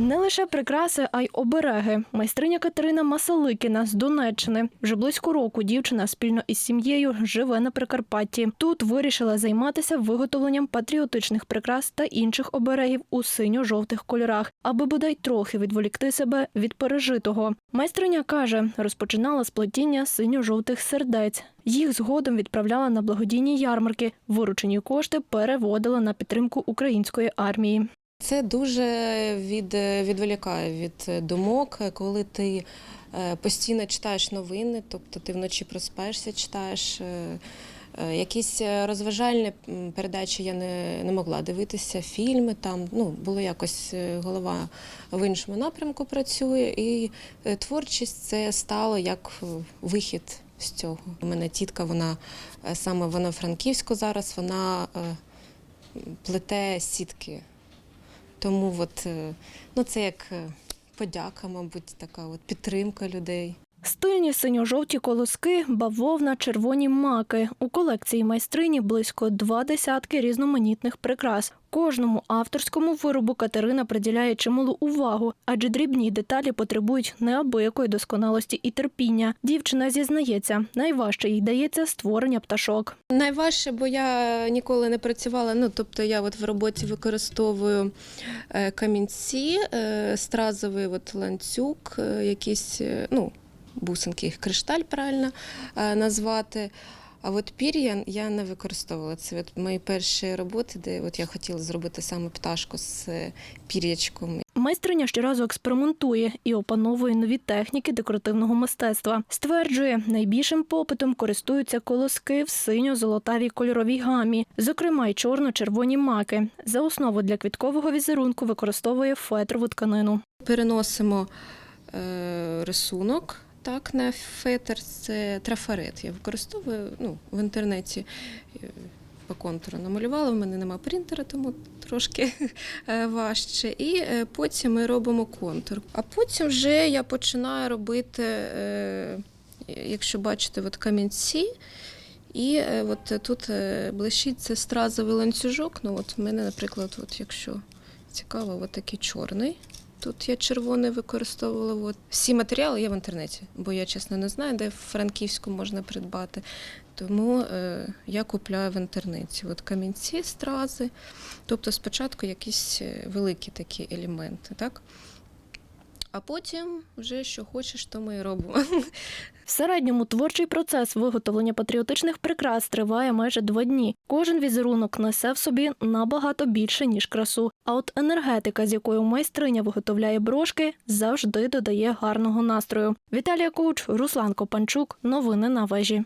Не лише прикраси, а й обереги. Майстриня Катерина Масаликіна з Донеччини. Вже близько року дівчина спільно із сім'єю живе на Прикарпатті. Тут вирішила займатися виготовленням патріотичних прикрас та інших оберегів у синьо-жовтих кольорах, аби бодай трохи відволікти себе від пережитого. Майстриня каже, розпочинала з плетіння синьо-жовтих сердець. Їх згодом відправляла на благодійні ярмарки. Виручені кошти переводила на підтримку української армії. Це дуже від, відволікає від думок, коли ти е, постійно читаєш новини, тобто ти вночі проспаєшся, читаєш. е, е, Якісь розважальні передачі я не, не могла дивитися, фільми там. Ну, було якось голова в іншому напрямку працює, і творчість це стало як вихід з цього. У мене тітка, вона саме вона франківську зараз, вона плете сітки. Тому от, е, ну, це як е, подяка, мабуть, така от підтримка людей. Стильні синьо-жовті колоски, бавовна, червоні маки. У колекції майстрині близько два десятки різноманітних прикрас. Кожному авторському виробу Катерина приділяє чималу увагу, адже дрібні деталі потребують неабиякої досконалості і терпіння. Дівчина зізнається, найважче їй дається створення пташок. Найважче, бо я ніколи не працювала. Ну, тобто я от в роботі використовую е, камінці, е, стразовий от ланцюг, е, якісь, ну, бусинки, їх кришталь правильно е, назвати. А от пір'я я не використовувала. Це от мої перші роботи, де от я хотіла зробити саме пташку з е, пір'ячком. Майстриня щоразу експериментує і опановує нові техніки декоративного мистецтва. Стверджує, найбільшим попитом користуються колоски в синьо-золотавій кольоровій гамі, зокрема й чорно-червоні маки. За основу для квіткового візерунку використовує фетрову тканину. Переносимо е, рисунок. Так, на фетр це трафарет. Я використовую ну, в інтернеті е, по контуру намалювала. В мене немає принтера, тому трошки е, важче. І е, потім ми робимо контур. А потім вже я починаю робити, якщо бачите, от камінці. І от тут блищить це стразовий ланцюжок. Ну, от в мене, наприклад, от якщо цікаво, от такий чорний. Тут я червоне використовувала. От. Всі матеріали є в інтернеті, бо я чесно не знаю, де в Франківську можна придбати. Тому е, я купляю в інтернеті. От камінці, стрази. Тобто спочатку якісь е, великі такі елементи, так? А потім вже що хочеш, то ми і робимо. В середньому творчий процес виготовлення патріотичних прикрас триває майже два дні. Кожен візерунок несе в собі набагато більше ніж красу. А от енергетика, з якою майстриня виготовляє брошки, завжди додає гарного настрою. Віталія Куч, Руслан Копанчук. Новини на вежі.